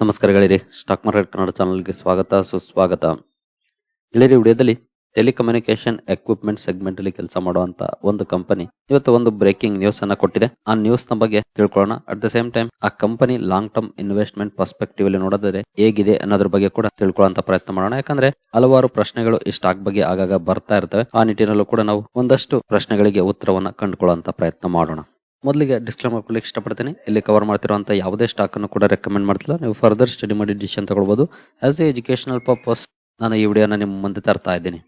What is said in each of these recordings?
ನಮಸ್ಕಾರಗಳಿರಿ stock market Kannada ಚಾನಲ್ಗೆ ಸ್ವಾಗತ, ಸುಸ್ವಾಗತ. ಗೆಳೆಯರಿ, ವಿಡಿಯೋದಲ್ಲಿ ಟೆಲಿಕಮ್ಯುನಿಕೇಶನ್ ಎಕ್ವಿಪ್ಮೆಂಟ್ ಸೆಗ್ಮೆಂಟ್ ಅಲ್ಲಿ ಕೆಲಸ ಮಾಡುವಂತ ಒಂದು ಕಂಪನಿ ಇವತ್ತು ಒಂದು ಬ್ರೇಕಿಂಗ್ ನ್ಯೂಸ್ ಅನ್ನ ಕೊಟ್ಟಿದೆ. ಆ ನ್ಯೂಸ್ನ ಬಗ್ಗೆ ತಿಳ್ಕೊಳ್ಳೋಣ. ಅಟ್ ದ ಸೇಮ್ ಟೈಮ್ ಆ company long term investment perspective ಅಲ್ಲಿ ನೋಡಿದ್ರೆ ಹೇಗಿದೆ ಅನ್ನೋದ್ರ ಬಗ್ಗೆ ಕೂಡ ತಿಳ್ಕೊಳ್ಳುವಂತ ಪ್ರಯತ್ನ ಮಾಡೋಣ. ಯಾಕಂದ್ರೆ ಹಲವಾರು ಪ್ರಶ್ನೆಗಳು ಈ ಸ್ಟಾಕ್ ಬಗ್ಗೆ ಆಗಾಗ ಬರ್ತಾ ಇರ್ತವೆ. ಆ ನಿಟ್ಟಿನಲ್ಲೂ ಕೂಡ ನಾವು ಒಂದಷ್ಟು ಪ್ರಶ್ನೆಗಳಿಗೆ ಉತ್ತರವನ್ನ ಕಂಡುಕೊಳ್ಳುವಂತ ಪ್ರಯತ್ನ ಮಾಡೋಣ. ಮೊದಲಿಗೆ ಡಿಸ್ಕ್ಲೇಮರ್ ಕೊಡ್ಲಿಕ್ಕೆ ಇಷ್ಟಪಡ್ತೀನಿ. ಇಲ್ಲಿ ಕವರ್ ಮಾಡ್ತಿರುವಂತ ಯಾವುದೇ ಸ್ಟಾಕ್ ಅನ್ನು ಕೂಡ ರೆಕಮೆಂಡ್ ಮಾಡ್ತಿಲ್ಲ. ನೀವು ಫರ್ದರ್ ಸ್ಟಡಿ ಮಾಡಿ ಡಿಸಿಷನ್ ತಗೊಳ್ಬೋದು. ಆಸ್ ಎ ಎಜುಕೇಶನಲ್ ಪರ್ಪಸ್ ನಾನು ಈ ವಿಡಿಯೋನ ನಿಮ್ಮ ಮುಂದೆ ತರ್ತಾ ಇದ್ದೀನಿ.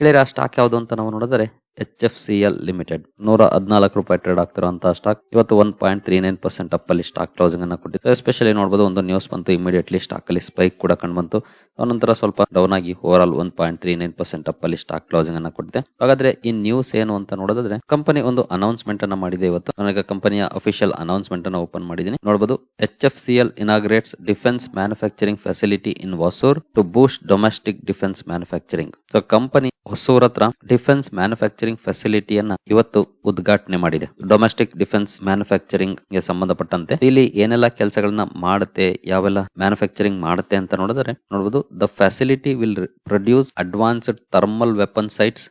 ಹೇಳಿರ ಆ ಸ್ಟಾಕ್ ಯಾವುದು ಅಂತ ನಾವು ನೋಡಿದ್ರೆ H F C L limited. ನೂರ ಹದಿನಾಲ್ಕು ರೂಪಾಯಿ ಟ್ರೇಡ್ ಆಗ್ತಿರುವಂತಹ ಸ್ಟಾಕ್ ಇವತ್ತು one point three nine percent up ಅಲ್ಲಿ ಸ್ಟಾಕ್ ಕ್ಲೋಸಿಂಗ್ ಅನ್ನ ಕೊಟ್ಟಿತ್ತು. ಎಸ್ಪೆಷಲಿ ನೋಡಬಹುದು ಒಂದು ನ್ಯೂಸ್ ಬಂತು ಇಮಿಡಿಯೇಟ್ಲಿ ಸ್ಟಾಕ್ ಅಲ್ಲಿ ಸ್ಪೈಕ್ ಕೂಡ ಕಂಡು ಬಂತು. ನಂತರ ಸ್ವಲ್ಪ ಡೌನ್ ಆಗಿ overall one point three nine percent up ಅಲ್ಲಿ ಸ್ಟಾಕ್ ಕ್ಲೋಸಿಂಗ್ ಅನ್ನ ಕೊಟ್ಟಿದೆ. ಹಾಗಾದ್ರೆ ಈ ನ್ಯೂಸ್ ಏನು ಅಂತ ನೋಡೋದಾದ್ರೆ ಕಂಪನಿ ಒಂದು ಅನೌನ್ಸ್ಮೆಂಟ್ ಅನ್ನ ಮಾಡಿದೆ ಇವತ್ತು. ನನಗೆ ಕಂಪನಿಯ ಅಫಿಷಿಯಲ್ ಅನೌನ್ಸ್ಮೆಂಟ್ ಅನ್ನ ಓಪನ್ ಮಾಡಿದ್ದೀನಿ ನೋಡಬಹುದು H F C L inaugurates defence manufacturing facility in Hosur to boost domestic defence manufacturing so company Hosur ಹತ್ರ ಡಿಫೆನ್ಸ್ ಮ್ಯಾನುಫ್ಯಾಕ್ಚರಿಂಗ್ ಫೆಸಿಲಿಟಿಯನ್ನ ಇವತ್ತು ಉದ್ಘಾಟನೆ ಮಾಡಿದೆ. ಡೊಮೆಸ್ಟಿಕ್ ಡಿಫೆನ್ಸ್ ಮ್ಯಾನುಫ್ಯಾಕ್ಚರಿಂಗ್ಗೆ ಸಂಬಂಧಪಟ್ಟಂತೆ ಇಲ್ಲಿ ಏನೆಲ್ಲ ಕೆಲಸಗಳನ್ನ ಮಾಡುತ್ತೆ, ಯಾವೆಲ್ಲ ಮ್ಯಾನುಫ್ಯಾಕ್ಚರಿಂಗ್ ಮಾಡುತ್ತೆ ಅಂತ ನೋಡಿದ್ರೆ ನೋಡಬಹುದು the facility will produce advanced thermal weapon sights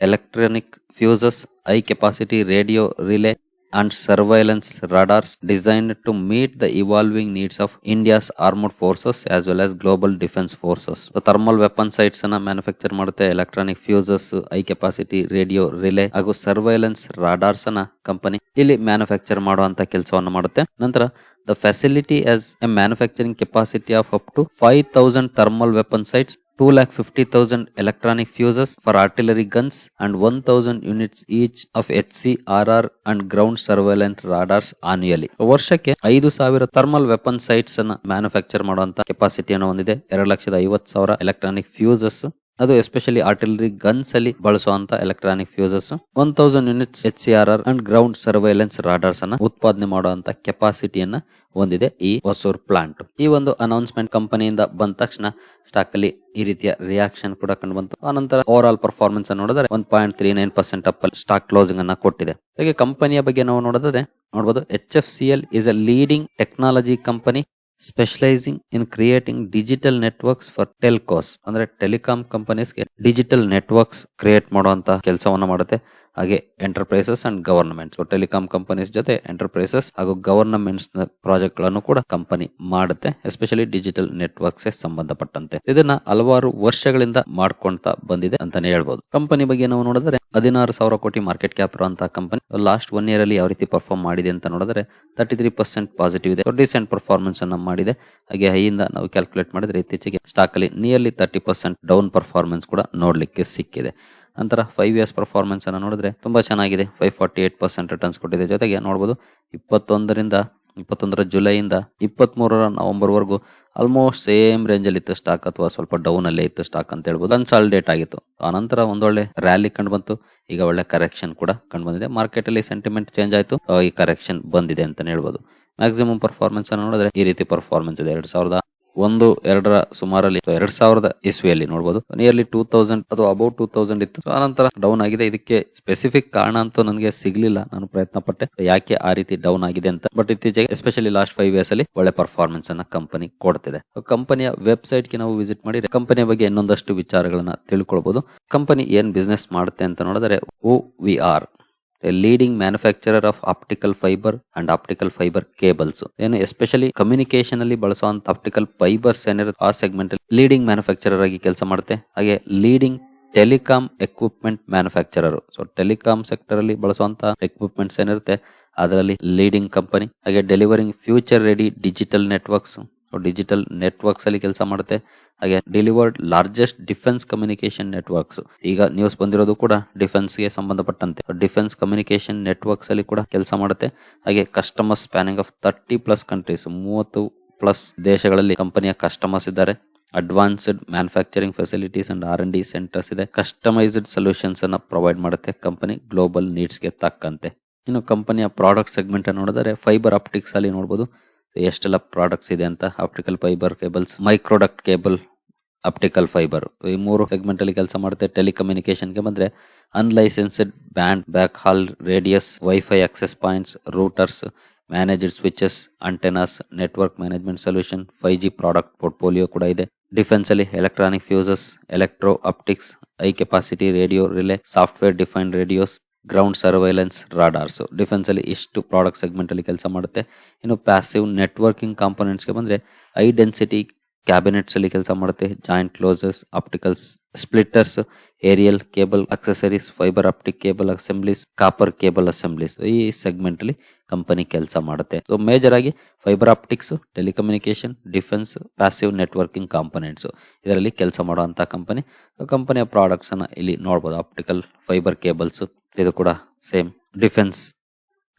electronic fuses high capacity radio relay and surveillance radars designed to meet the evolving needs of India's armed forces as well as global defense forces. So, thermal weapon sights ಅನ್ನ manufacture ಮಾಡುತ್ತೆ electronic fuses high capacity radio relay ಹಾಗೂ surveillance radars ಅನ್ನ company ಇಲ್ಲಿ manufacture ಮಾಡುವಂತ ಕೆಲಸವನ್ನು ಮಾಡುತ್ತೆ ನಂತರ the facility as a manufacturing capacity of up to five thousand thermal weapon sights two lakh fifty thousand electronic fuses for artillery guns and one thousand units each of H C R R and ground surveillance radars annually ವರ್ಷಕ್ಕೆ ಐದು ಸಾವಿರ thermal weapon sights ಅನ್ನ manufacture ಮಾಡುವಂತ ಕೆಪಾಸಿಟಿಯನ್ನು ಹೊಂದಿದೆ. ಎರಡು ಲಕ್ಷದ ಐವತ್ತು ಸಾವಿರ ಎಲೆಕ್ಟ್ರಾನಿಕ್ ಫ್ಯೂಸಸ್ ಅದು ಎಸ್ಪೆಷಲಿ ಆರ್ಟಿಲರಿ ಗನ್ಸ್ ಅಲ್ಲಿ ಬಳಸುವಂತ electronic fuses one thousand units H C R R and ground surveillance radars ಅನ್ನ ಉತ್ಪಾದನೆ ಮಾಡುವಂತ ಕೆಪಾಸಿಟಿಯನ್ನ ಹೊಂದಿದೆ ಈ ಹೊಸೂರ್ ಪ್ಲಾಂಟ್ ಈ ಒಂದು ಅನೌನ್ಸ್ಮೆಂಟ್ ಕಂಪನಿಯಿಂದ ಬಂದ ತಕ್ಷಣ ಸ್ಟಾಕ್ ಅಲ್ಲಿ ಈ ರೀತಿಯ ರಿಯಾಕ್ಷನ್ ಕೂಡ ಕಂಡು ಬಂತು. ಆನಂತರ ಓವರ್ ಆಲ್ ಪರ್ಫಾರ್ಮೆನ್ಸ್ ನೋಡಿದ್ರೆ one point three nine percent up stock closing ಅನ್ನ ಕೊಟ್ಟಿದೆ. ಹಾಗೆ ಕಂಪನಿಯ ಬಗ್ಗೆ ನಾವು ನೋಡಿದ್ರೆ ನೋಡಬಹುದು H F C L is a leading technology company specialising in creating digital networks for telcos ಅಂದ್ರೆ ಟೆಲಿಕಾಂ ಕಂಪನೀಸ್ಗೆ ಡಿಜಿಟಲ್ ನೆಟ್ವರ್ಕ್ಸ್ ಕ್ರಿಯೇಟ್ ಮಾಡುವಂತಹ ಕೆಲಸವನ್ನು ಮಾಡುತ್ತೆ. ಹಾಗೆ enterprises and government so telecom companies ಜೊತೆ ಎಂಟರ್ಪ್ರೈಸಸ್ ಹಾಗೂ ಗವರ್ನಮೆಂಟ್ಸ್ ಪ್ರಾಜೆಕ್ಟ್ಗಳನ್ನು ಕೂಡ ಕಂಪನಿ ಮಾಡುತ್ತೆ ಎಸ್ಪೆಷಲಿ ಡಿಜಿಟಲ್ ನೆಟ್ವರ್ಕ್ಸ್ ಸಂಬಂಧಪಟ್ಟಂತೆ. ಇದನ್ನ ಹಲವಾರು ವರ್ಷಗಳಿಂದ ಮಾಡ್ಕೊಂತ ಬಂದಿದೆ ಅಂತಾನೆ ಹೇಳ್ಬೋದು. ಕಂಪನಿ ಬಗ್ಗೆ ನಾವು ನೋಡಿದ್ರೆ ಹದಿನಾರು ಸಾವಿರ ಕೋಟಿ ಮಾರ್ಕೆಟ್ ಕ್ಯಾಪ್ ಇರುವಂತಹ ಕಂಪನಿ ಲಾಸ್ಟ್ ಒನ್ ಇಯರ್ ಅಲ್ಲಿ ಯಾವ ರೀತಿ ಪರ್ಫಾರ್ಮ್ ಮಾಡಿದೆ ಅಂತ ನೋಡಿದ್ರೆ ತರ್ಟಿ ತ್ರೀ ಪರ್ಸೆಂಟ್ ಪಾಸಿಟಿವ್ ಇದೆ ಡಿಸೆಂಟ್ ಪರ್ಫಾರ್ಮೆನ್ಸ್ ಅನ್ನ ಮಾಡಿದೆ. ಹಾಗೆ ಹೈಯಿಂದ ನಾವು ಕ್ಯಾಲ್ಕುಲೇಟ್ ಮಾಡಿದ್ರೆ ಇತ್ತೀಚೆಗೆ ಸ್ಟಾಕ್ ಅಲ್ಲಿ nearly thirty percent down performance ಕೂಡ ನೋಡ್ಲಿಕ್ಕೆ ಸಿಕ್ಕಿದೆ. ನಂತರ ಫೈವ್ ಇಯರ್ಸ್ ಪರ್ಫಾರ್ಮೆನ್ಸ್ ಅನ್ನು ನೋಡಿದ್ರೆ ತುಂಬಾ ಚೆನ್ನಾಗಿದೆ. Five forty eight percent returns ಕೊಟ್ಟಿದೆ. ಜೊತೆಗೆ ನೋಡಬಹುದು ಇಪ್ಪತ್ತೊಂದರಿಂದ, ಇಪ್ಪತ್ತೊಂದರ ಜುಲೈಯಿಂದ ಇಪ್ಪತ್ತ್ ಮೂರರ ನವೆಂಬರ್ ವರೆಗೂ ಆಲ್ಮೋಸ್ಟ್ ಸೇಮ್ ರೇಂಜ್ ಅಲ್ಲಿ ಇತ್ತು ಸ್ಟಾಕ್ ಅಥವಾ ಸ್ವಲ್ಪ ಡೌನ್ ಅಲ್ಲೇ ಇತ್ತು ಸ್ಟಾಕ್ ಅಂತ ಹೇಳ್ಬೋದು. ಕನ್ಸಾಲಿಡೇಟ್ ಆಗಿತ್ತು. ಆ ನಂತರ ಒಂದೊಳ್ಳೆ ರ್ಯಾಲಿ ಕಂಡು ಬಂತು. ಈಗ ಒಳ್ಳೆ ಕರೆಕ್ಷನ್ ಕೂಡ ಕಂಡು ಬಂದಿದೆ. ಮಾರ್ಕೆಟ್ ಅಲ್ಲಿ ಸೆಂಟಿಮೆಂಟ್ ಚೇಂಜ್ ಆಯಿತು. ಈ ಕರೆಕ್ಷನ್ ಬಂದಿದೆ ಅಂತ ಹೇಳ್ಬೋದು. ಮ್ಯಾಕ್ಸಿಮಮ್ ಪರ್ಫಾರ್ಮೆನ್ಸ್ ಅನ್ನು ನೋಡಿದ್ರೆ ಈ ರೀತಿ ಪರ್ಫಾರ್ಮೆನ್ಸ್ ಇದೆ. ಎರಡ್ ಸಾವಿರದ ಒಂದು, ಎರಡರ ಸುಮಾರಲ್ಲಿ ಎರಡ್ ಸಾವಿರದ ಇಸ್ವಿಯಲ್ಲಿ ನೋಡಬಹುದು ನಿಯರ್ಲಿ ಟೂ ತೌಸಂಡ್ ಅದು ಅಬೌಟ್ ಟೂ ತೌಸಂಡ್ ಇತ್ತು. ಆನಂತರ ಡೌನ್ ಆಗಿದೆ. ಇದಕ್ಕೆ ಸ್ಪೆಸಿಫಿಕ್ ಕಾರಣ ಅಂತೂ ನನಗೆ ಸಿಗ್ಲಿಲ್ಲ. ನಾನು ಪ್ರಯತ್ನ ಪಟ್ಟೆ. ಯಾಕೆ ಆ ರೀತಿ ಡೌನ್ ಆಗಿದೆ ಅಂತ. ಬಟ್ ಇತ್ತೀಚೆಗೆ ಎಸ್ಪೆಷಲಿ ಲಾಸ್ಟ್ ಫೈವ್ ಇಯರ್ಸ್ ಅಲ್ಲಿ ಒಳ್ಳೆ ಪರ್ಫಾರ್ಮೆನ್ಸ್ ಅನ್ನ ಕಂಪನಿ ಕೊಡ್ತಿದೆ. ಕಂಪನಿಯ ವೆಬ್ಸೈಟ್ಗೆ ನಾವು ವಿಸಿಟ್ ಮಾಡಿ ಕಂಪನಿಯ ಬಗ್ಗೆ ಇನ್ನೊಂದಷ್ಟು ವಿಚಾರಗಳನ್ನ ತಿಳ್ಕೊಳ್ಬಹುದು ಕಂಪನಿ ಏನ್ ಬಿಸ್ನೆಸ್ ಮಾಡುತ್ತೆ ಅಂತ ನೋಡಿದ್ರೆ O V R leading manufacturer of optical fibre and optical fibre cables ಏನು ಎಸ್ಪೆಷಲಿ ಕಮ್ಯುನಿಕೇಶನ್ ಅಲ್ಲಿ ಬಳಸುವಂತ ಆಪ್ಟಿಕಲ್ ಫೈಬರ್ಸ್ ಏನಿರುತ್ತೆ ಆ ಸೆಗ್ಮೆಂಟ್ ಲೀಡಿಂಗ್ ಮ್ಯಾನುಫ್ಯಾಕ್ಚರರ್ ಆಗಿ ಕೆಲಸ ಮಾಡುತ್ತೆ. ಹಾಗೆ leading telecom equipment manufacturer so telecom sector ಅಲ್ಲಿ ಬಳಸುವಂತ ಎಕ್ವಿಪ್ಮೆಂಟ್ಸ್ ಏನಿರುತ್ತೆ, ಅದರಲ್ಲಿ ಲೀಡಿಂಗ್ ಕಂಪನಿ ಹಾಗೆ delivering future ready digital networks digital networks ಅಲ್ಲಿ ಕೆಲಸ ಮಾಡುತ್ತೆ. ಹಾಗೆ delivered largest defence communication networks ಈಗ ನ್ಯೂಸ್ ಬಂದಿರೋದು ಕೂಡ ಡಿಫೆನ್ಸ್ಗೆ ಸಂಬಂಧಪಟ್ಟಂತೆ. ಡಿಫೆನ್ಸ್ ಕಮ್ಯುನಿಕೇಶನ್ ನೆಟ್ವರ್ಕ್ಸ್ ಅಲ್ಲಿ ಕೂಡ ಕೆಲಸ ಮಾಡುತ್ತೆ. ಹಾಗೆ customer spanning of thirty plus countries ಮೂವತ್ತು ಪ್ಲಸ್ ದೇಶಗಳಲ್ಲಿ ಕಂಪನಿಯ ಕಸ್ಟಮರ್ಸ್ ಇದ್ದಾರೆ. Advanced manufacturing facilities and R N D centres ಇದೆ. ಕಸ್ಟಮೈಸ್ಡ್ ಸೊಲ್ಯೂಷನ್ಸ್ ಅನ್ನ ಪ್ರೊವೈಡ್ ಮಾಡುತ್ತೆ ಕಂಪನಿ ಗ್ಲೋಬಲ್ ನೀಡ್ಸ್ಗೆ ತಕ್ಕಂತೆ. ಇನ್ನು ಕಂಪನಿಯ ಪ್ರಾಡಕ್ಟ್ ಸೆಗ್ಮೆಂಟ್ ನೋಡಿದರೆ ಫೈಬರ್ ಆಪ್ಟಿಕ್ಸ್ ಅಲ್ಲಿ ನೋಡಬಹುದು ಎಷ್ಟೆಲ್ಲ ಪ್ರಾಡಕ್ಟ್ಸ್ ಇದೆ ಅಂತ optical fibre cables microduct cable optical fibre ಈ ಮೂರು ಸೆಗ್ಮೆಂಟ್ ಅಲ್ಲಿ ಕೆಲಸ ಮಾಡುತ್ತೆ ಟೆಲಿಕಮ್ಯುನಿಕೇಶನ್ಗೆ ಬಂದ್ರೆ unlicensed band backhaul radius wifi access points routers managed switches antennas network management solution five G product portfolio ಕೂಡ ಇದೆ. ಡಿಫೆನ್ಸ್ ಅಲ್ಲಿ electronic fuses electro optics high capacity radio relay software define radios ground surveillance radars defence ಅಲ್ಲಿ ಇಷ್ಟು product segment ಅಲ್ಲಿ ಕೆಲಸ ಮಾಡುತ್ತೆ? ಇನ್ನು passive networking ಕಾಂಪೊನೆಂಟ್ಸ್ಗೆ ಬಂದರೆ ಐ ಡೆನ್ಸಿಟಿ ಕ್ಯಾಬಿನೆಟ್ಸ್ ಅಲ್ಲಿ ಕೆಲಸ ಮಾಡುತ್ತೆ. Joint closures opticals splitters aerial cable accessories fibre optic cable assemblies copper cable assemblies ಈ ಸೆಗ್ಮೆಂಟ್ ಅಲ್ಲಿ ಕಂಪನಿ ಕೆಲಸ ಮಾಡುತ್ತೆ. ಸೊ ಮೇಜರ್ ಆಗಿ fibre optics telecommunication defence passive networking components ಇದರಲ್ಲಿ ಕೆಲಸ ಮಾಡುವಂತಹ ಕಂಪನಿ ಕಂಪನಿಯ ಪ್ರಾಡಕ್ಟ್ಸ್ ಅನ್ನ ಇಲ್ಲಿ ನೋಡಬಹುದು ಆಪ್ಟಿಕಲ್ ಫೈಬರ್ ಕೇಬಲ್ಸ್ ಇದು ಕೂಡ ಸೇಮ್ ಡಿಫೆನ್ಸ್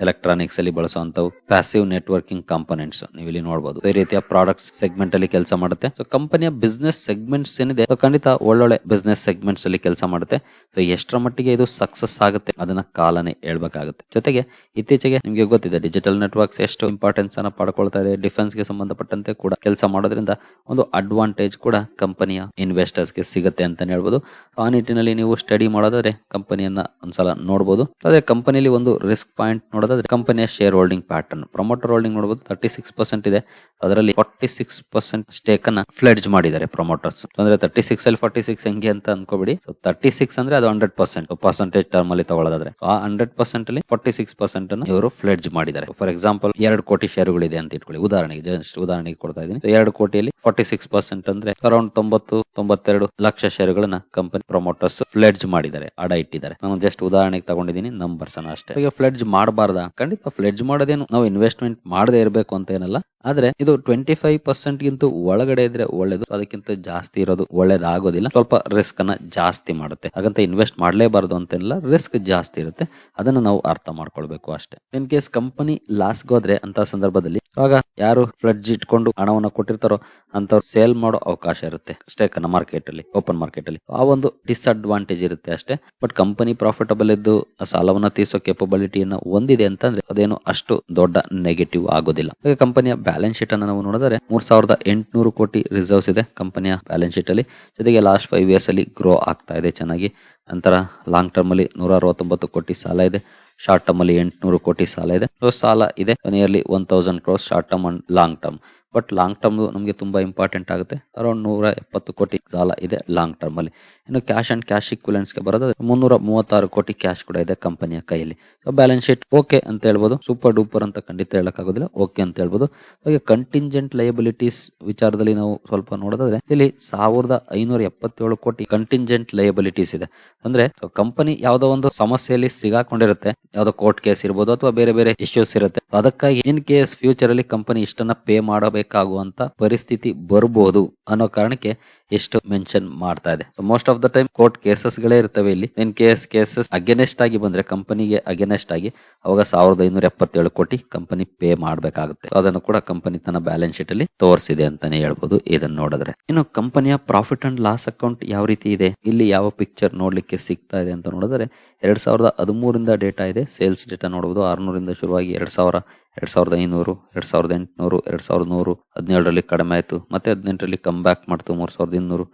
ಎಲೆಕ್ಟ್ರಾನಿಕ್ಸ್ ಅಲ್ಲಿ ಬಳಸುವಂತವು ಪ್ಯಾಸಿವ್ ನೆಟ್ವರ್ಕಿಂಗ್ ಕಾಂಪೊನೆಂಟ್ಸ್ ನೀವು ಇಲ್ಲಿ ನೋಡಬಹುದು ಈ ರೀತಿಯ ಪ್ರಾಡಕ್ಟ್ ಸೆಗ್ಮೆಂಟ್ ಅಲ್ಲಿ ಕೆಲಸ ಮಾಡುತ್ತೆ. ಸೊ ಕಂಪನಿಯ ಬಿಸ್ನೆಸ್ ಸೆಗ್ಮೆಂಟ್ಸ್ ಏನಿದೆ ಖಂಡಿತ ಒಳ್ಳೊಳ್ಳೆ ಬಿಸ್ನೆಸ್ ಸೆಗ್ಮೆಂಟ್ಸ್ ಅಲ್ಲಿ ಕೆಲಸ ಮಾಡುತ್ತೆ. ಸೊ ಎಷ್ಟರ ಮಟ್ಟಿಗೆ ಇದು ಸಕ್ಸಸ್ ಆಗುತ್ತೆ ಅದನ್ನ ಕಾಲನೇ ಹೇಳ್ಬೇಕಾಗುತ್ತೆ. ಜೊತೆಗೆ, ಇತ್ತೀಚೆಗೆ ನಿಮಗೆ ಗೊತ್ತಿದೆ ಡಿಜಿಟಲ್ ನೆಟ್ವರ್ಕ್ಸ್ ಎಷ್ಟು ಇಂಪಾರ್ಟೆನ್ಸ್ ಅನ್ನ ಪಡ್ಕೊಳ್ತಾ ಇದೆ ಡಿಫೆನ್ಸ್ಗೆ ಸಂಬಂಧಪಟ್ಟಂತೆ ಕೂಡ ಕೆಲಸ ಮಾಡೋದ್ರಿಂದ ಒಂದು ಅಡ್ವಾಂಟೇಜ್ ಕೂಡ ಕಂಪನಿಯ ಇನ್ವೆಸ್ಟರ್ಸ್ಗೆ ಸಿಗುತ್ತೆ ಅಂತಾನೆ ಹೇಳ್ಬೋದು. ಆ ನಿಟ್ಟಿನಲ್ಲಿ ನೀವು ಸ್ಟಡಿ ಮಾಡೋದಾದ್ರೆ ಕಂಪನಿಯನ್ನ ಒಂದ್ಸಲ ನೋಡಬಹುದು ಅದೇ ಕಂಪನಿಯಲ್ಲಿ ಒಂದು ರಿಸ್ಕ್ ಪಾಯಿಂಟ್ ನೋಡೋದಾದ್ರೆ ಕಂಪನಿಯ share holding pattern promoter holding ನೋಡಬಹುದು ತರ್ಟಿ ಸಿಕ್ಸ್ ಪರ್ಸೆಂಟ್ ಇದೆ. ಅದರಲ್ಲಿ ಫಾರ್ಟಿ ಸಿಕ್ಸ್ ಪರ್ಸೆಂಟ್ ಸ್ಟೇಕ್ ಅನ್ನ ಫ್ಲೆಡ್ಜ್ ಮಾಡಿದ್ದಾರೆ ಪ್ರೊಮೋಟರ್ಸ್ ಅಂದ್ರೆ ತರ್ಟಿ ಸಿಕ್ಸ್ ಅಲ್ಲಿ ಫಾರ್ಟಿ ಸಿಕ್ಸ್ ಹೆಂಗೆ ಅಂತ ಅನ್ಕೋಬಿಡಿ. ತರ್ಟಿ ಸಿಕ್ಸ್ ಅಂದ್ರೆ ಅದು ಹಂಡ್ರೆಡ್ ಪರ್ಸೆಂಟ್ ಪರ್ಸೆಂಟೇಜ್ ಟರ್ಮ್ ಅಲ್ಲಿ ತಗೊಳ್ಳೋದಾದ್ರೆ. ಆ ಹಂಡ್ರೆಡ್ ಪರ್ಸೆಂಟ್ ಅಲ್ಲಿ ಫಾರ್ಟಿ ಸಿಕ್ಸ್ ಪರ್ಸೆಂಟ್ ಅನ್ನು ಇವರು ಫ್ಲೆಡ್ಜ್ ಮಾಡಿದ್ದಾರೆ. ಫಾರ್ ಎಕ್ಸಾಂಪಲ್ ಎರಡು ಕೋಟಿ ಶೇರುಗಳಿದೆ ಅಂತ ಇಟ್ಕೊಳ್ಳಿ. ಉದಾಹರಣೆಗೆ ಜಸ್ಟ್ ಉದಾಹರಣೆಗೆ ಕೊಡ್ತಾ ಇದ್ದೀನಿ. ಎರಡು ಕೋಟಿಯಲ್ಲಿ ಫಾರ್ಟಿ ಸಿಕ್ಸ್ ಪರ್ಸೆಂಟ್ ಅಂದ್ರೆ ಅರೌಂಡ್ ತೊಂಬತ್ತು, ತೊಂಬತ್ತೆರಡು ಲಕ್ಷ ಶೇರುಗಳನ್ನ ಕಂಪನಿ ಪ್ರೊಮೋಟರ್ಸ್ ಫ್ಲೆಡ್ಜ್ ಮಾಡಿದ್ದಾರೆ. ಅಡ ಇಟ್ಟಿದ್ದಾರೆ. ನಾನು ಜಸ್ಟ್ ಉದಾಹರಣೆಗೆ ತಗೊಂಡಿದ್ದೀನಿ ನಂಬರ್ಸ್ ಅನ್ನ ಅಷ್ಟೇ. ಫ್ಲೆಡ್ಜ್ ಮಾಡಬಾರ್ದ ಖಂಡಿತ ಫ್ಲೆಡ್ಜ್ ಮಾಡೋದೇನು, ನಾವು ಇನ್ವೆಸ್ಟ್ಮೆಂಟ್ ಮಾಡದೇ ಇರಬೇಕು ಅಂತ ಏನಲ್ಲ. ಆದ್ರೆ ಇದು ಟ್ವೆಂಟಿ ಫೈವ್ ಪರ್ಸೆಂಟ್ ಗಿಂತ ಒಳಗಡೆ ಇದ್ರೆ ಒಳ್ಳೇದು, ಅದಕ್ಕಿಂತ ಜಾಸ್ತಿ ಇರೋದು ಒಳ್ಳೇದಾಗೋದಿಲ್ಲ. ಸ್ವಲ್ಪ ರಿಸ್ಕ್ ಅನ್ನ ಜಾಸ್ತಿ ಮಾಡುತ್ತೆ. ಹಾಗಂತ ಇನ್ವೆಸ್ಟ್ ಮಾಡಲೇಬಾರದು ಅಂತೆಲ್ಲ ರಿಸ್ಕ್ ಜಾಸ್ತಿ ಇರುತ್ತೆ. ಅದನ್ನ ನಾವು ಅರ್ಥ ಮಾಡ್ಕೊಳ್ಬೇಕು ಅಷ್ಟೇ. ಇನ್ ಕೇಸ್ ಕಂಪನಿ ಲಾಸ್ ಹೋದ್ರೆ ಅಂತ ಸಂದರ್ಭದಲ್ಲಿ ಆಗ ಯಾರು ಫ್ಲಡ್ಜ್ ಇಟ್ಕೊಂಡು ಹಣವನ್ನ ಕೊಟ್ಟಿರ್ತಾರೋ ಅಂತವ್ರು ಸೇಲ್ ಮಾಡೋ ಅವಕಾಶ ಇರುತ್ತೆ ಸ್ಟೇಕ್ ಅನ್ನ ಮಾರ್ಕೆಟ್ ಅಲ್ಲಿ ಓಪನ್ ಮಾರ್ಕೆಟ್ ಅಲ್ಲಿ. ಆ ಒಂದು ಡಿಸ್ಅಡ್ವಾಂಟೇಜ್ ಇರುತ್ತೆ ಅಷ್ಟೇ. ಬಟ್ ಕಂಪನಿ ಪ್ರಾಫಿಟಬಲ್ ಇದ್ದು ಸಾಲವನ್ನ ತೀರ್ಸೋ ಕೆಪಬಿಲಿಟಿಯನ್ನ ಹೊಂದಿದೆ ಅಂತಂದ್ರೆ ಅದೇನು ಅಷ್ಟು ದೊಡ್ಡ ನೆಗೆಟಿವ್ ಆಗೋದಿಲ್ಲ. ಈಗ ಕಂಪನಿಯ ಬ್ಯಾಲೆನ್ಸ್ ಶೀಟ್ ಅನ್ನು ನಾವು ನೋಡಿದ್ರೆ ಮೂರ್ ಸಾವಿರದ ಎಂಟುನೂರು ಕೋಟಿ ರಿಸರ್ವ್ಸ್ ಇದೆ ಕಂಪನಿಯ ಬ್ಯಾಲೆನ್ಸ್ ಶೀಟ್ ಅಲ್ಲಿ. ಜೊತೆಗೆ ಲಾಸ್ಟ್ ಫೈವ್ ಇಯರ್ಸ್ ಅಲ್ಲಿ ಗ್ರೋ ಆಗ್ತಾ ಇದೆ ಚೆನ್ನಾಗಿ. ನಂತರ ಲಾಂಗ್ ಟರ್ಮ್ ಅಲ್ಲಿ ನೂರ ಅರವತ್ತೊಂಬತ್ತು ಕೋಟಿ ಸಾಲ ಇದೆ. ಶಾರ್ಟ್ ಟರ್ಮ್ ಅಲ್ಲಿ ಎಂಟುನೂರು ಕೋಟಿ ಸಾಲ ಇದೆ. ಸಾಲ ಇದೆ. Nearly one thousand crores short term and long term but long term ನಮಗೆ ತುಂಬಾ ಇಂಪಾರ್ಟೆಂಟ್ ಆಗುತ್ತೆ. ಅರೌಂಡ್ ನೂರ ಎಪ್ಪತ್ತು ಕೋಟಿ ಸಾಲ ಇದೆ ಲಾಂಗ್ ಟರ್ಮ್ ಅಲ್ಲಿ. ಇನ್ನು ಕ್ಯಾಶ್ ಅಂಡ್ ಕ್ಯಾಶ್ ಇಕ್ವಿಲೆನ್ಸ್ಗೆ ಬರೋದಾದ್ರೆ ಮುನ್ನೂರ ಮೂವತ್ತಾರು ಕೋಟಿ ಕ್ಯಾಶ್ ಕೂಡ ಇದೆ ಕಂಪನಿಯ ಕೈಯಲ್ಲಿ. ಬ್ಯಾಲೆನ್ಸ್ ಶೀಟ್ ಓಕೆ ಅಂತ ಹೇಳ್ಬೋದು. ಸೂಪರ್ ಡೂಪರ್ ಅಂತ ಖಂಡಿತ ಹೇಳಕ್ಕಾಗೋದಿಲ್ಲ. ಓಕೆ ಅಂತ ಹೇಳ್ಬೋದು. ಹಾಗೆ ಕಂಟಿಂಜೆಂಟ್ ಲಯಬಿಲಿಟೀಸ್ ವಿಚಾರದಲ್ಲಿ ನಾವು ಸ್ವಲ್ಪ ನೋಡೋದಾದ್ರೆ ಇಲ್ಲಿ ಸಾವಿರದ ಐನೂರ ಎಪ್ಪತ್ತೇಳು ಕೋಟಿ ಕಂಟಿಂಜೆಂಟ್ ಲಯಬಿಲಿಟೀಸ್ ಇದೆ. ಅಂದ್ರೆ ಕಂಪನಿ ಯಾವ್ದೋ ಒಂದು ಸಮಸ್ಯೆಯಲ್ಲಿ ಸಿಗಾಕೊಂಡಿರುತ್ತೆ. ಯಾವ್ದೋ ಕೋರ್ಟ್ ಕೇಸ್ ಇರ್ಬೋದು ಅಥವಾ ಬೇರೆ ಬೇರೆ ಇಶ್ಯೂಸ್ ಇರುತ್ತೆ. ಅದಕ್ಕಾಗಿ ಇನ್ ಕೇಸ್ ಫ್ಯೂಚರ್ ಅಲ್ಲಿ ಕಂಪನಿ ಇಷ್ಟನ್ನ ಪೇ ಮಾಡಬೇಕಾಗುವಂತ ಪರಿಸ್ಥಿತಿ ಬರ್ಬೋದು ಅನ್ನೋ ಕಾರಣಕ್ಕೆ ಎಷ್ಟು ಮೆನ್ಷನ್ ಮಾಡ್ತಾ ಇದೆ. Most of the time court cases ಗಳೇ ಇರ್ತವೆ ಇಲ್ಲಿ. ಇನ್ ಕೇಸ್ ಕೇಸಸ್ ಅಗೇನೆಸ್ಟ್ ಆಗಿ ಬಂದ್ರೆ ಕಂಪನಿಗೆ ಅಗೇನೆಸ್ಟ್ ಆಗಿ ಅವಾಗ ಸಾವಿರದ ಐನೂರ ಎಪ್ಪತ್ತೇಳು ಕೋಟಿ ಕಂಪನಿ ಪೇ ಮಾಡಬೇಕಾಗುತ್ತೆ. ಅದನ್ನು ಕೂಡ ಕಂಪನಿ ತನ್ನ ಬ್ಯಾಲೆನ್ಸ್ ಶೀಟ್ ಅಲ್ಲಿ ತೋರಿಸಿದೆ ಅಂತಾನೆ ಹೇಳ್ಬೋದು ಇದನ್ನ ನೋಡಿದ್ರೆ. ಇನ್ನು ಕಂಪನಿಯ ಪ್ರಾಫಿಟ್ ಅಂಡ್ ಲಾಸ್ ಅಕೌಂಟ್ ಯಾವ ರೀತಿ ಇದೆ? ಇಲ್ಲಿ ಯಾವ ಪಿಕ್ಚರ್ ನೋಡ್ಲಿಕ್ಕೆ ಸಿಗ್ತಾ ಇದೆ ಅಂತ ನೋಡಿದ್ರೆ, ಎರಡ್ ಸಾವಿರದ ಹದಿಮೂರಿಂದ ಡೇಟಾ ಇದೆ. ಸೇಲ್ಸ್ ಡೇಟಾ ನೋಡಬಹುದು ಆರ್ನೂರಿಂದ ಶುರುವಾಗಿ ಎರಡ್ ಸಾವಿರ ಎರಡ್ ಸಾವಿರದ ಐನೂರು, ಎರಡ್ ಸಾವಿರದ ಎಂಟುನೂರು, ಎರಡ್ ಸಾವಿರದ ನೂರು, ಹದಿನೇಳರಲ್ಲಿ ಕಡಿಮೆ ಆಯಿತು, ಮತ್ತೆ ಹದಿನೆಂಟರಲ್ಲಿ ಕಮ್ ಬ್ಯಾಕ್ ಮಾಡ್ತು, ಮೂರು ಸಾವಿರದ ಇನ್ನೂರು,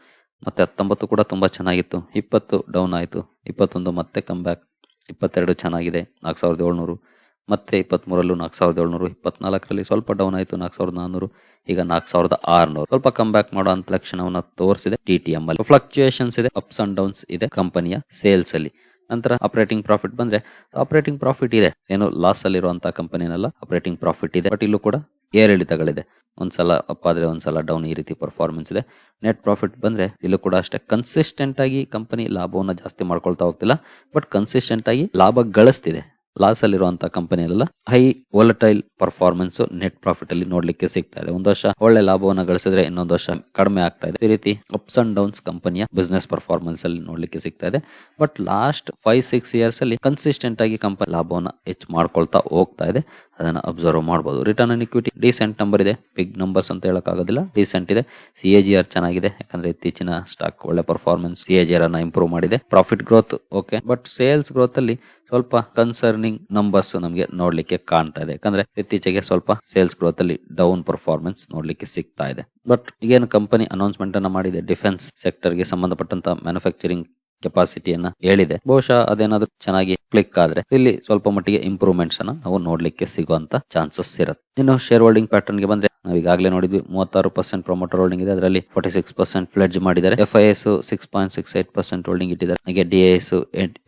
ಮತ್ತೆ ಹತ್ತೊಂಬತ್ತು ಕೂಡ ತುಂಬಾ ಚೆನ್ನಾಗಿತ್ತು, ಇಪ್ಪತ್ತು ಡೌನ್ ಆಯಿತು, ಇಪ್ಪತ್ತೊಂದು ಮತ್ತೆ ಕಮ್ ಬ್ಯಾಕ್ ಇಪ್ಪತ್ತೆರಡು ಚೆನ್ನಾಗಿದೆ, ನಾಲ್ಕು ಸಾವಿರದ ಏಳ್ನೂರು, ಮತ್ತೆ ಇಪ್ಪತ್ತ್ಮೂರಲ್ಲೂ ನಾಲ್ಕು ಸಾವಿರದ ಏಳ್ನೂರು, ಇಪ್ಪತ್ನಾಲ್ಕರಲ್ಲಿ ಸ್ವಲ್ಪ ಡೌನ್ ಆಯಿತು, ನಾಲ್ಕು ಸಾವಿರದ ನಾನ್ನೂರು, ಈಗ ನಾಲ್ಕು ಸಾವಿರದ ಆರುನೂರು. ಸ್ವಲ್ಪ ಕಮ್ ಬ್ಯಾಕ್ ಮಾಡೋ ಅಂತ ಲಕ್ಷಣವನ್ನ ತೋರಿಸಿದೆ ಟಿ ಟಿ ಎಂ ಅಲ್ಲಿ. ಫ್ಲಕ್ಚುಯೇಷನ್ಸ್ ಇದೆ ಅಪ್ಸ್ ಅಂಡ್ ಡೌನ್ಸ್ ಇದೆ ಕಂಪನಿಯ ಸೇಲ್ಸ್ ಅಲ್ಲಿ. ನಂತರ ಆಪರೇಟಿಂಗ್ ಪ್ರಾಫಿಟ್ ಬಂದ್ರೆ ಆಪರೇಟಿಂಗ್ ಪ್ರಾಫಿಟ್ ಇದೆ. ಏನು ಲಾಸ್ ಅಲ್ಲಿ ಅಲ್ಲಿರುವಂತಹ ಕಂಪನಿನಲ್ಲ ಆಪರೇಟಿಂಗ್ ಪ್ರಾಫಿಟ್ ಇದೆ. ಬಟ್ ಇಲ್ಲೂ ಕೂಡ ಏರಿಳಿತಗಳಿದೆ. ಒಂದ್ಸಲ ಅಪ್ ಆದ್ರೆ ಒಂದ್ಸಲ ಡೌನ್ ಈ ರೀತಿ ಪರ್ಫಾರ್ಮೆನ್ಸ್ ಇದೆ. ನೆಟ್ ಪ್ರಾಫಿಟ್ ಬಂದ್ರೆ ಇಲ್ಲೂ ಕೂಡ ಅಷ್ಟೇ. ಕನ್ಸಿಸ್ಟೆಂಟ್ ಆಗಿ ಕಂಪನಿ ಲಾಭವನ್ನ ಜಾಸ್ತಿ ಮಾಡ್ಕೊಳ್ತಾ ಹೋಗ್ತಿಲ್ಲ. ಬಟ್ ಕನ್ಸಿಸ್ಟೆಂಟ್ ಆಗಿ ಲಾಭ ಗಳಿಸ್ತಿದೆ. ಲಾಸ್ ಅಲ್ಲಿರುವಂತಹ ಕಂಪನಿಯಲ್ಲ high volatile performance net profit ಅಲ್ಲಿ ನೋಡ್ಲಿಕ್ಕೆ ಸಿಗ್ತಾ ಇದೆ. ಒಂದು ವರ್ಷ ಒಳ್ಳೆ ಲಾಭವನ್ನ ಗಳಿಸಿದ್ರೆ ಇನ್ನೊಂದು ವರ್ಷ ಕಡಿಮೆ ಆಗ್ತಾ ಇದೆ. ಈ ರೀತಿ ಅಪ್ಸ್ ಅಂಡ್ ಡೌನ್ಸ್ ಕಂಪನಿಯ ಬಿಸ್ನೆಸ್ ಪರ್ಫಾರ್ಮೆನ್ಸ್ ಅಲ್ಲಿ ನೋಡ್ಲಿಕ್ಕೆ ಸಿಗ್ತಾ ಇದೆ. But last five six years ಅಲ್ಲಿ ಕನ್ಸಿಸ್ಟೆಂಟ್ ಆಗಿ ಕಂಪನಿ ಲಾಭವನ್ನ ಹೆಚ್ಚು ಮಾಡ್ಕೊಳ್ತಾ ಹೋಗ್ತಾ ಇದೆ. ಅದನ್ನ ಅಬ್ಸರ್ವ್ ಮಾಡಬಹುದು return on equity decent number ಇದೆ. ಬಿಗ್ ನಂಬರ್ಸ್ ಅಂತ ಹೇಳಕ್ಕಾಗೋದಿಲ್ಲ. ಡಿಸೆಂಟ್ ಇದೆ. ಸಿ ಎ ಜಿ ಆರ್ ಚೆನ್ನಾಗಿದೆ. ಯಾಕಂದ್ರೆ ಇತ್ತೀಚಿನ ಸ್ಟಾಕ್ ಒಳ್ಳೆ performance C A G R ಅನ್ನ ಇಂಪ್ರೂವ್ ಮಾಡಿದೆ. Profit growth okay but sales growth ಅಲ್ಲಿ ಸ್ವಲ್ಪ ಕನ್ಸರ್ನಿಂಗ್ ನಂಬರ್ಸ್ ನಮಗೆ ನೋಡ್ಲಿಕ್ಕೆ ಕಾಣ್ತಾ ಇದೆ. ಯಾಕಂದ್ರೆ ಇತ್ತೀಚೆಗೆ ಸ್ವಲ್ಪ ಸೇಲ್ಸ್ ಗ್ರೋತ್ ಅಲ್ಲಿ ಡೌನ್ ಪರ್ಫಾರ್ಮೆನ್ಸ್ ನೋಡ್ಲಿಕ್ಕೆ ಸಿಗ್ತಾ ಇದೆ. ಬಟ್ ಈಗೇನು ಕಂಪನಿ ಅನೌನ್ಸ್ಮೆಂಟ್ ಅನ್ನ ಮಾಡಿದೆ ಡಿಫೆನ್ಸ್ ಸೆಕ್ಟರ್ಗೆ ಸಂಬಂಧಪಟ್ಟಂತ ಮ್ಯಾನುಫ್ಯಾಕ್ಚರಿಂಗ್ ಕೆಪಾಸಿಟಿಯನ್ನ ಹೇಳಿದೆ. ಬಹುಶಃ ಅದೇನಾದ್ರೂ ಚೆನ್ನಾಗಿ ಕ್ಲಿಕ್ ಆದ್ರೆ ಇಲ್ಲಿ ಸ್ವಲ್ಪ ಮಟ್ಟಿಗೆ ಇಂಪ್ರೂವ್ಮೆಂಟ್ಸ್ ಅನ್ನ ನಾವು ನೋಡ್ಲಿಕ್ಕೆ ಸಿಗುವಂತ ಚಾನ್ಸಸ್ ಇರುತ್ತೆ. ಇನ್ನು ಶೇರ್ ಹೋಲ್ಡಿಂಗ್ ಪ್ಯಾಟರ್ನ್ಗೆ ಬಂದ್ರೆ ನಾವು ಈಗಾಗಲೇ ನೋಡಿದ್ವಿ ಮೂವತ್ತಾರು ಪರ್ಸೆಂಟ್ ಪ್ರೊಮೋಟರ್ ಹೋಲ್ಡಿಂಗ್ ಇದೆ. ಅದರಲ್ಲಿ ಫೋರ್ಟಿ ಸಿಕ್ಸ್ ಪರ್ಸೆಂಟ್ ಫ್ಲೆಡ್ಜ್ ಮಾಡಿದ್ದಾರೆ F I S six point six eight percent holding ಇಟ್ಟಿದ್ದಾರೆ. ಹಾಗೆ D S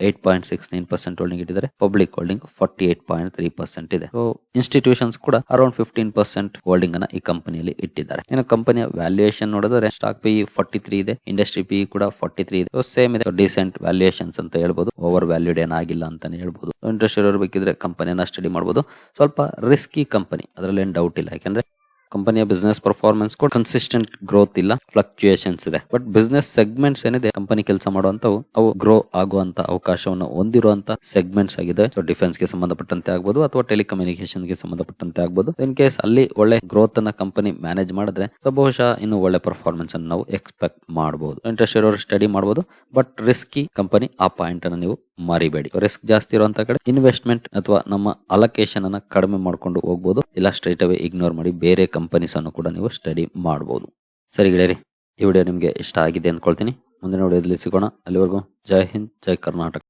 eight point six nine percent holding ಇಟ್ಟಿದ್ದಾರೆ. Public holding forty eight point three percent ಇದೆ. So institutions ಕೂಡ around fifteen percent holding ಅನ್ನ ಈ ಕಂಪನಿಯಲ್ಲಿ ಇಟ್ಟಿದ್ದಾರೆ. ಇನ್ನು ಕಂಪನಿಯ ವ್ಯಾಲ್ಯೂಯೇಷನ್ ನೋಡಿದ್ರೆ ಸ್ಟಾಕ್ ಪಿ ಫಾರ್ಟಿ ತ್ರೀ ಇದೆ. ಇಂಡಸ್ಟ್ರಿ ಪಿ ಕೂಡ ಫಾರ್ಟಿ ತ್ರೀ ಇದೆ ಸೇಮ್ ಇದೆ. ಡಿಸೆಂಟ್ ವ್ಯಾಲ್ಯೂಯೇಷನ್ಸ್ ಅಂತ ಹೇಳ್ಬೋದು ಓವರ್ ವ್ಯಾಲ್ಯೂಡ್ ಏನಾಗಿಲ್ಲ ಅಂತಾನೆ ಹೇಳ್ಬೋದು. ಇಂಟ್ರೆಸ್ಟ್ ಇರೋರು ಬೇಕಿದ್ರೆ ಕಂಪನಿಯನ್ನ ಸ್ಟಡಿ ಮಾಡಬಹುದು ಸ್ವಲ್ಪ ರಿಸ್ಕಿ ಕಂಪನಿ ಅದರಲ್ಲಿ ಡೌಟ್ ಇಲ್ಲ. ಯಾಕಂದ್ರೆ ಕಂಪನಿಯ ಬಿಸ್ನೆಸ್ ಪರ್ಫಾರ್ಮೆನ್ಸ್ ಕೂಡ ಕನ್ಸಿಸ್ಟೆಂಟ್ ಗ್ರೋತ್ ಇಲ್ಲ ಫ್ಲಕ್ಚುಯೇಷನ್ಸ್ ಇದೆ. ಬಟ್ ಬಿಸ್ನೆಸ್ ಸೆಗ್ಮೆಂಟ್ಸ್ ಏನಿದೆ ಕಂಪನಿ ಕೆಲಸ ಮಾಡುವಂತವು ಅವು ಗ್ರೋ ಆಗುವಂತ ಅವಕಾಶವನ್ನು ಹೊಂದಿರುವಂತ ಸೆಗ್ಮೆಂಟ್ಸ್ ಆಗಿದೆ. ಸೊ ಡಿಫೆನ್ಸ್ಗೆ ಸಂಬಂಧಪಟ್ಟಂತೆ ಆಗಬಹುದು ಅಥವಾ ಟೆಲಿಕಮ್ಯುನಿಕೇಶನ್ಗೆ ಸಂಬಂಧಪಟ್ಟಂತೆ ಆಗಬಹುದು ಇನ್ ಕೇಸ್ ಅಲ್ಲಿ ಒಳ್ಳೆ ಗ್ರೋತ್ ಅನ್ನ ಕಂಪನಿ ಮ್ಯಾನೇಜ್ ಮಾಡಿದ್ರೆ ಸೊ ಬಹುಶಃ ಇನ್ನು ಒಳ್ಳೆ ಪರ್ಫಾರ್ಮೆನ್ಸ್ ಅನ್ನು ನಾವು ಎಕ್ಸ್ಪೆಕ್ಟ್ ಮಾಡಬಹುದು ಇಂಟ್ರೆಸ್ಟ್ ಇರೋರು ಸ್ಟಡಿ ಮಾಡಬಹುದು ಬಟ್ ರಿಸ್ಕಿ ಕಂಪನಿ ಆ ಪಾಯಿಂಟ್ ಅನ್ನು ನೀವು ಮರಿಬೇಡಿ. ರಿಸ್ಕ್ ಜಾಸ್ತಿ ಇರುವಂತ ಕಡೆ ಇನ್ವೆಸ್ಟ್ಮೆಂಟ್ ಅಥವಾ ನಮ್ಮ ಅಲೋಕೇಶನ್ ಅನ್ನ ಕಡಿಮೆ ಮಾಡ್ಕೊಂಡು ಹೋಗ್ಬೋದು. ಇಲ್ಲ ಸ್ಟ್ರೈಟ್ ಅವೇ ಇಗ್ನೋರ್ ಮಾಡಿ ಬೇರೆ ಕಂಪನೀಸ್ ಅನ್ನು ಕೂಡ ನೀವು ಸ್ಟಡಿ ಮಾಡಬಹುದು ಸರಿ ಗೆಳೆಯರಿ, ಈ ವಿಡಿಯೋ ನಿಮಗೆ ಇಷ್ಟ ಆಗಿದೆ ಅಂದ್ಕೊಳ್ತೀನಿ. ಮುಂದಿನ ವಿಡಿಯೋದಲ್ಲಿ ಸಿಗೋಣ. ಅಲ್ಲಿವರೆಗೂ ಜೈ ಹಿಂದ್, ಜೈ ಕರ್ನಾಟಕ.